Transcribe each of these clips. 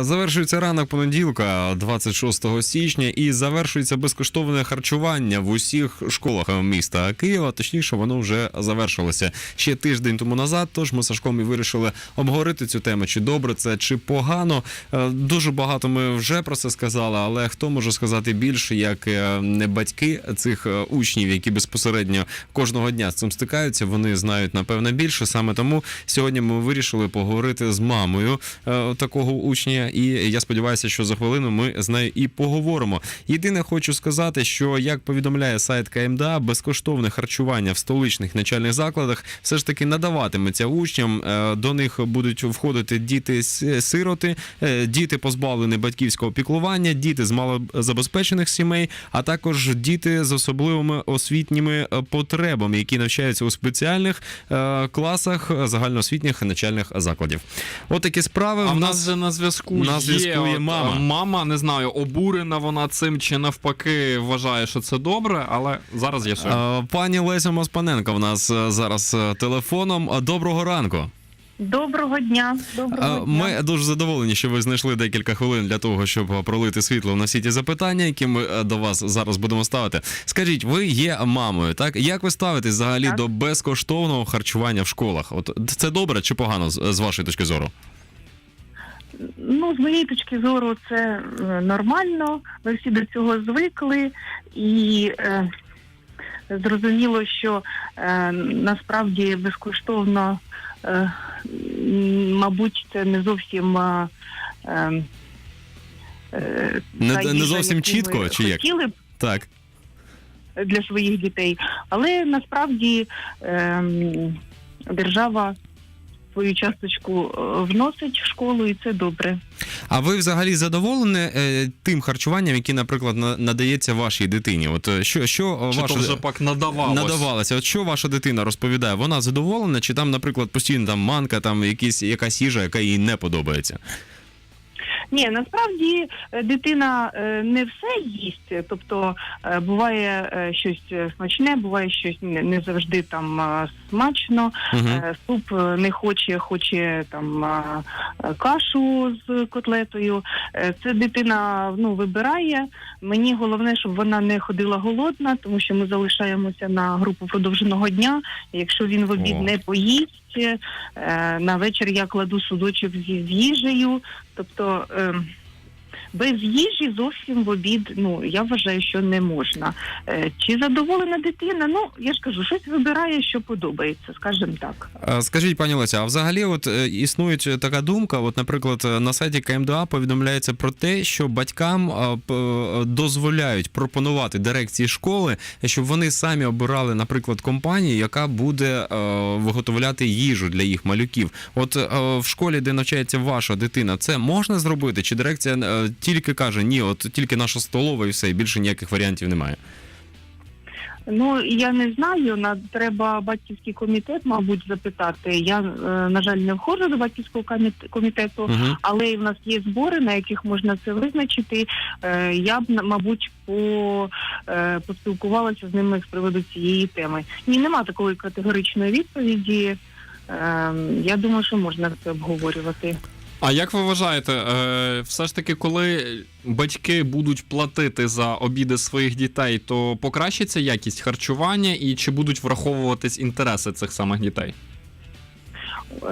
Завершується ранок понеділка, 26 січня, і завершується безкоштовне харчування в усіх школах міста Києва. Точніше, воно вже завершилося ще тиждень тому назад. Тож ми Сашком і вирішили обговорити цю тему, чи добре це, чи погано. Е, Дуже багато ми вже про це сказали, але хто може сказати більше, як е, не батьки цих е, учнів, які безпосередньо кожного дня з цим стикаються, вони знають напевно більше. Саме тому сьогодні ми вирішили поговорити з мамою е, такого учня, і я сподіваюся, що за хвилину ми з нею і поговоримо. Єдине, хочу сказати, що як повідомляє сайт КМДА, безкоштовне харчування в столичних навчальних закладах все ж таки надаватиметься учням. Е, До них будуть входити діти с- сироти, е, діти позбавлені батьківського піклування, діти з малозабезпечених сімей, а також діти з особливими освітніми е, потребами, які навчаються у спеціальних класах загальноосвітніх навчальних закладів. От справи А в нас нас же на зв'язку на є, зв'язку є от, мама. е, Мама, не знаю, обурена вона цим чи навпаки вважає, що це добре, але зараз з'ясуємо. Е, Пані Леся Моспаненко в нас е, зараз телефоном. Доброго ранку. Доброго дня. Доброго дня. Ми дуже задоволені, що ви знайшли декілька хвилин для того, щоб пролити світло на всі ті запитання, які ми до вас зараз будемо ставити. Скажіть, ви є мамою, так? Як ви ставитесь взагалі Так. до безкоштовного харчування в школах? От це добре чи погано з з вашої точки зору? Ну, з моєї точки зору, це е, нормально. Ми всі до цього звикли, і е, зрозуміло, що е, насправді безкоштовно, е, мабуть, це не зовсім. е, е, е, Не- не зовсім чітко, чи як? хотіли б Так. для своїх дітей, але насправді ем, держава свою часточку е, вносить в школу, і це добре. А ви взагалі задоволені е, тим харчуванням, яке, наприклад, на- надається вашій дитині? От е, що, що Чи ваша то вже пак надавалось? надавалося? От що ваша дитина розповідає? Вона задоволена, чи там, наприклад, постійно там манка, там якісь якась їжа, яка їй не подобається? Ні, насправді е, дитина е, не все їсть. Тобто е, буває щось смачне, буває щось не завжди там смачно. Угу. Суп не хоче, хоче там кашу з котлетою. Це дитина ну вибирає. Мені головне, щоб вона не ходила голодна, тому що ми залишаємося на групу продовженого дня. Якщо він в обід О. не поїсть, на вечір я кладу судочок з їжею. Тобто euh, без їжі зовсім в обід, ну я вважаю, що не можна. Е, Чи задоволена дитина? Ну я ж кажу, щось вибирає, що подобається, скажімо так. Скажіть, пані Леся, а взагалі, от е, існує така думка, от, наприклад, на сайті КМДА повідомляється про те, що батькам дозволяють пропонувати дирекції школи, щоб вони самі обирали, наприклад, компанію, яка буде е, виготовляти їжу для їх малюків. От в школі, де навчається ваша дитина, це можна зробити? Чи дирекція тільки каже, ні, от тільки наша столова і все, і більше ніяких варіантів немає? Ну я не знаю. На треба батьківський комітет, мабуть, запитати. Я е, на жаль не входжу до батьківського комітету, Угу. але в нас є збори, на яких можна це визначити. Е, Я б мабуть по е, поспілкувалася з ними з приводу цієї теми. Ні, нема такої категоричної відповіді. Е, Я думаю, що можна це обговорювати. А як ви вважаєте, е, все ж таки, коли батьки будуть платити за обіди своїх дітей, то покращиться якість харчування і чи будуть враховуватись інтереси цих самих дітей?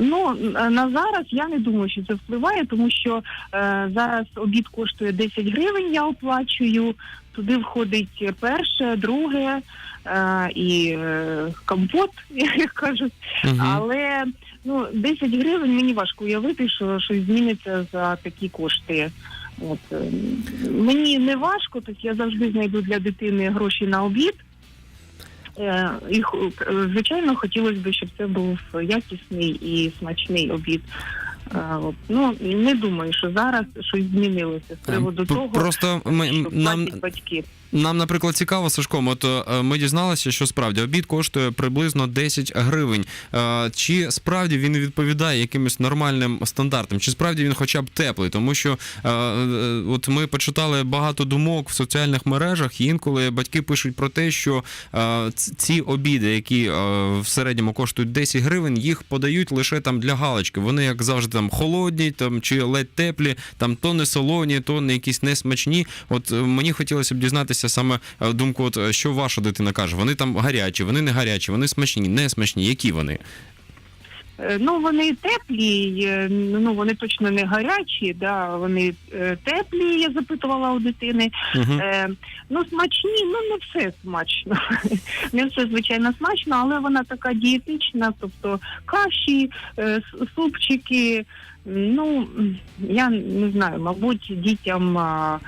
Ну на зараз я не думаю, що це впливає, тому що е, зараз обід коштує 10 гривень. Я оплачую. Туди входить перше, друге е, і е, компот, як кажуть. Але ну 10 гривень мені важко уявити, що щось зміниться за такі кошти. От мені не важко, тобто я завжди знайду для дитини гроші на обід. Е, І хо- е, звичайно хотілося б, щоб це був якісний і смачний обід. Е. Ну не думаю, що зараз щось змінилося з приводу того, Просто ми, що нам батьки. Нам, наприклад, цікаво, Сашко, от е, ми дізналися, що справді обід коштує приблизно 10 гривень. Е, Чи справді він відповідає якимось нормальним стандартам? Чи справді він хоча б теплий? Тому що е, от ми почитали багато думок в соціальних мережах, і інколи батьки пишуть про те, що ці обіди, які в середньому коштують 10 гривень, їх подають лише там для галочки. Вони, як завжди, там холодні, там чи ледь теплі, там то не солоні, то не якісь несмачні. От мені хотілося б дізнатися саме е, думку, от е, що ваша дитина каже. Вони там гарячі, вони не гарячі, вони смачні, не смачні. Які вони? Е, Ну, вони теплі, е, ну вони точно не гарячі, да, вони е, теплі, я запитувала у дитини. Е, ну, смачні, ну не все смачно. не все, звичайно, смачно, але вона така дієтична, тобто каші, е, супчики. Ну, я не знаю, мабуть, дітям, а,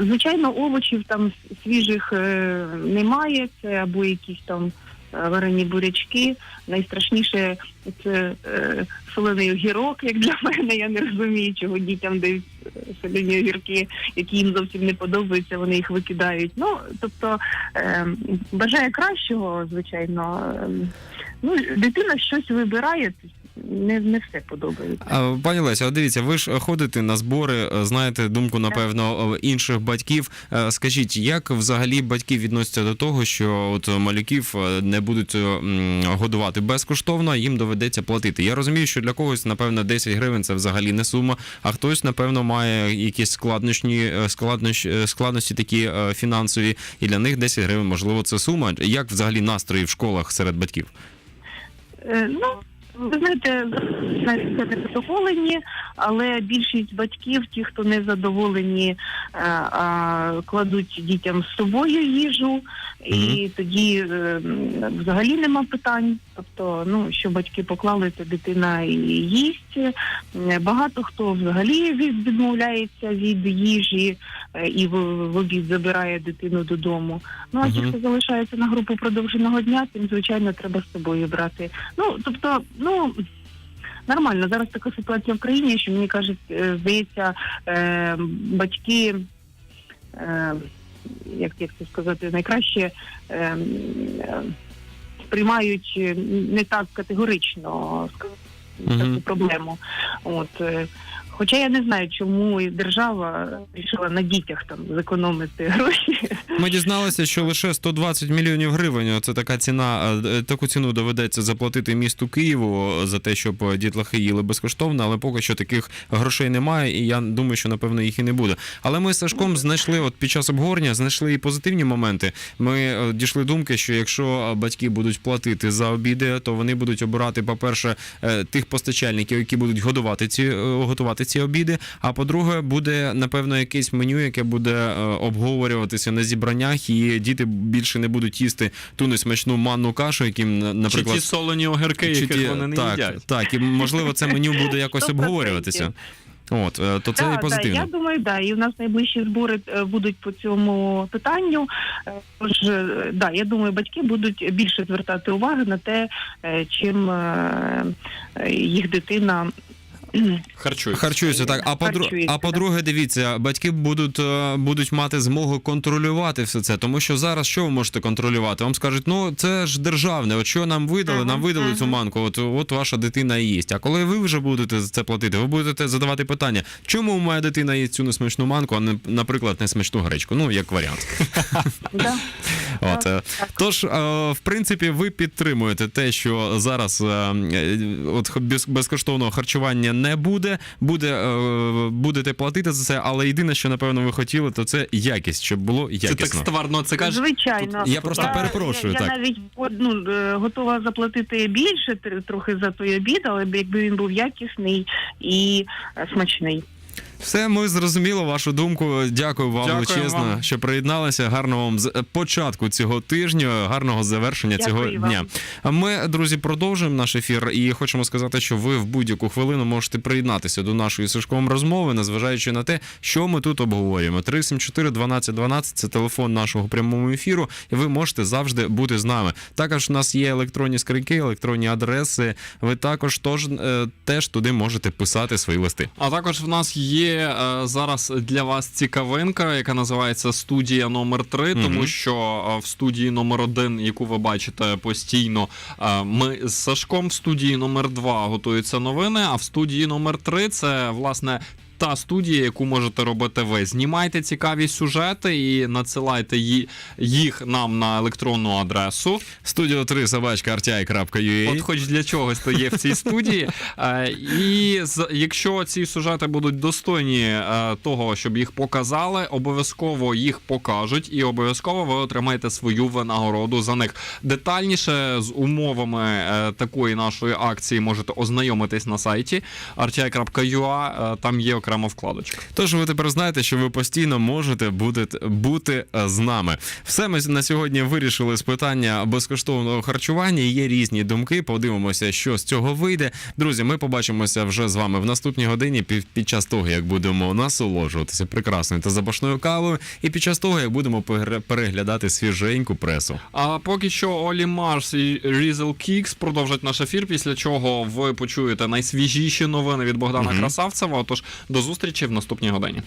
звичайно, овочів там свіжих е, немає, це або якісь там варені бурячки. Найстрашніше це е, солений огірок, як для мене. Я не розумію, чого дітям дають е, солені огірки, які їм зовсім не подобаються, вони їх викидають. Ну, тобто е, бажає кращого, звичайно. Ну, дитина щось вибирає, не, не все подобається. А, Пані Леся, дивіться, ви ж ходите на збори, е, знаєте думку, напевно, е, інших батьків. Е, Скажіть, як взагалі батьки відносяться до того, що от малюків не будуть годувати безкоштовно, їм доведеться платити? Я розумію, що для когось, напевно, 10 гривень це взагалі не сума, а хтось, напевно, має якісь складнощі, складнощі, е, складності такі фінансові, і для них 10 гривень, можливо, це сума. Як взагалі настрої в школах серед батьків? Ну, ви знаєте, це не задоволені, але більшість батьків, ті, хто не задоволені, е, кладуть дітям з собою їжу, і тоді е, взагалі нема питань. Тобто, ну що батьки поклали, то дитина і їсть. Е, Багато хто взагалі відмовляється від їжі е, і в, в обід забирає дитину додому. Ну а ті, хто залишається на групу продовженого дня, тим звичайно треба з собою брати. Ну тобто, ну. Нормально, зараз така ситуація в країні, що мені кажуть, е, здається, е, батьки, е, як, як це сказати, найкраще е, е, сприймають е, не так категорично скажімо, Мгм. таку проблему. От, е, хоча я не знаю, чому держава вирішила на дітях там зекономити гроші. Ми дізналися, що лише 120 мільйонів гривень. Це така ціна. е, Таку ціну доведеться заплатити місту Києву за те, щоб дітлахи їли безкоштовно, але поки що таких грошей немає, і я думаю, що напевно їх і не буде. Але ми з Сашком знайшли, от під час обговорення, знайшли і позитивні моменти. Ми е, дійшли думки, що якщо батьки будуть платити за обіди, то вони будуть обирати, по-перше, е, тих постачальників, які будуть годувати ці е, готувати ці обіди. А по-друге, буде напевно якесь меню, яке буде е, обговорюватися на зібраннях, і діти більше не будуть їсти ту несмачну манну кашу, яким, на- Чи наприклад, ті солоні огірки, чи яких ті- вони не так, їдять? так, і можливо, це меню буде якось обговорюватися. От е, то це Да, і да, я думаю, да. І у нас найближчі збори е, будуть по цьому питанню. Тож, да, я думаю, батьки будуть більше звертати уваги на те, чим їх дитина Харчують. Харчуються так. А по Харчуються, а по-друге, дивіться, батьки будуть, е, будуть мати змогу контролювати все це. Тому що зараз що ви можете контролювати? Вам скажуть, ну це ж державне. От що нам видали, Ага, нам видали цю манку. От от ваша дитина і їсть. А коли ви вже будете за це платити, ви будете задавати питання, чому моя дитина їсть цю несмачну манку, а не, наприклад, несмачну гречку? Ну як варіант. От е, тож, е, в принципі, ви підтримуєте те, що зараз от безкоштовного харчування не буде. Буде е, будете платити за це, але єдине, що напевно ви хотіли, то це якість, щоб було Це так якісно. стварно це каже. звичайно. Я просто перепрошую, Я, так. я навіть ну, е, готова заплатити більше тр- трохи за той обід, але якби він був якісний і е, смачний. Все, ми зрозуміли вашу думку. Дякую вам Дякую величезно, вам. що приєдналися. Гарного вам з- початку цього тижня, гарного завершення Дякую цього вам. дня. А ми, друзі, продовжуємо наш ефір і хочемо сказати, що ви в будь-яку хвилину можете приєднатися до нашої з Сашком розмови, незважаючи на те, що ми тут обговорюємо. 374 1212 – це телефон нашого прямого ефіру, і ви можете завжди бути з нами. Також у нас є електронні скриньки, електронні адреси. Ви також тож, е, теж туди можете писати свої листи. А також в нас є е, зараз для вас цікавинка, яка називається студія номер 3 угу. тому що е, в студії номер 1 яку ви бачите постійно, е, ми з Сашком в студії номер 2 готуються новини. А в студії номер 3 це власне. Та студія, яку можете робити ви. Знімайте цікаві сюжети і надсилайте їх нам на електронну адресу. Студіо 3 собачка. От хоч для чогось то є в цій студії. Е, І якщо ці сюжети будуть достойні е, того, щоб їх показали, обов'язково їх покажуть, і обов'язково ви отримаєте свою винагороду за них. Детальніше з умовами е, такої нашої акції можете ознайомитись на сайті rti.ua, е, Там є окрема вкладочка. Тож ви тепер знаєте, що ви постійно можете бути, бути е, з нами. Все ми на сьогодні вирішили з питання безкоштовного харчування. Є різні думки. Подивимося, що з цього вийде. Друзі, ми побачимося вже з вами в наступній годині під, під час того, як будемо насолоджуватися прекрасною та запашною кавою, і під час того, як будемо пере- переглядати свіженьку пресу. А поки що Олі Марс і Різел Кікс продовжать наш ефір, після чого ви почуєте найсвіжіші новини від Богдана Мгм. Красавцева. Отож, до зустрічі в наступній годині.